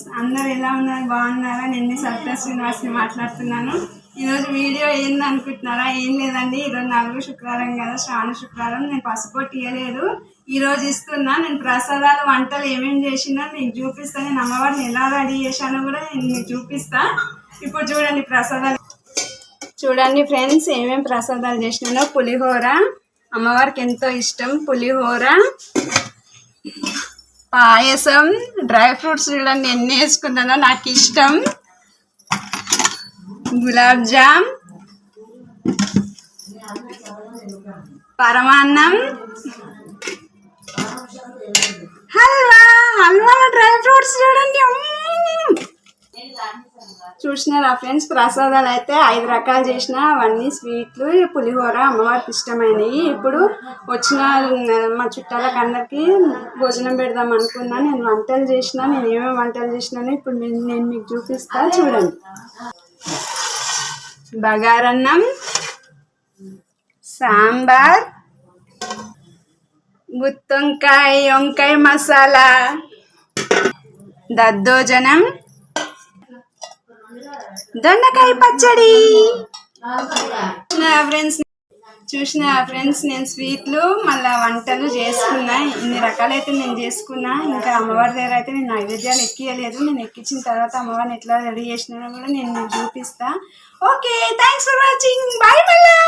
Friends అందరు ఎలా ఉన్నారు? బాగున్నారా? నేను సత్య శ్రీనివాస్ని మాట్లాడుతున్నాను. ఈరోజు వీడియో ఏంది అనుకుంటున్నారా ఏం లేదండి. ఈరోజు నాలుగు శుక్రవారం కదా శ్రావణ శుక్రవారం. నేను పసుపొట్టు ఇవ్వలేదు ఈరోజు ఇస్తున్నా. నేను ప్రసాదాలు వంటలు ఏమేమి చేసినా మీకు చూపిస్తాను నేను అమ్మవారిని ఎలా రెడీ చేశానో కూడా నేను మీకు చూపిస్తా. ఇప్పుడు చూడండి ప్రసాదాలు. చూడండి ఫ్రెండ్స్ ఏమేమి ప్రసాదాలు చేసినానో. పులిహోర. అమ్మవారికి ఎంతో ఇష్టం పులిహోర. పాయసం డ్రై ఫ్రూట్స్ చూడండి ఎన్ని వేసుకున్నానో నాకు ఇష్టం. గులాబ్ జామ్ పరమాన్నం. హల్వా హల్వా డ్రై ఫ్రూట్స్ చూడండి అమ్మ. చూసినారా ఫ్రెండ్స్ ప్రసాదాలు అయితే ఐదు రకాలు చేసిన. అవన్నీ స్వీట్లు పులిహోర అమ్మవారికి ఇష్టమైనవి. ఇప్పుడు వచ్చిన మా చుట్టాలకు అందరికీ భోజనం పెడదాం అనుకున్నా. నేను వంటలు చేసిన నేను ఏమేమి వంటలు చేసినానో ఇప్పుడు నేను నేను మీకు చూపిస్తా. చూడండి. బగారన్నం సాంబార్ గుత్తొంకాయ వంకాయ మసాలా దద్దోజనం దొండకాయ పచ్చడి. ఫ్రెండ్స్? చూసిన ఫ్రెండ్స్? నేను స్వీట్లు మళ్ళీ వంటలు చేసుకున్నా. ఇన్ని రకాలైతే నేను చేసుకున్నా. ఇంకా అమ్మవారి దగ్గర అయితే నేను నైవేద్యాలు ఎక్కియలేదు నేను ఎక్కించిన తర్వాత అమ్మవారిని ఎట్లా రెడీ చేసినానో కూడా నేను చూపిస్తా. Okay thanks for watching bye మళ్ళా.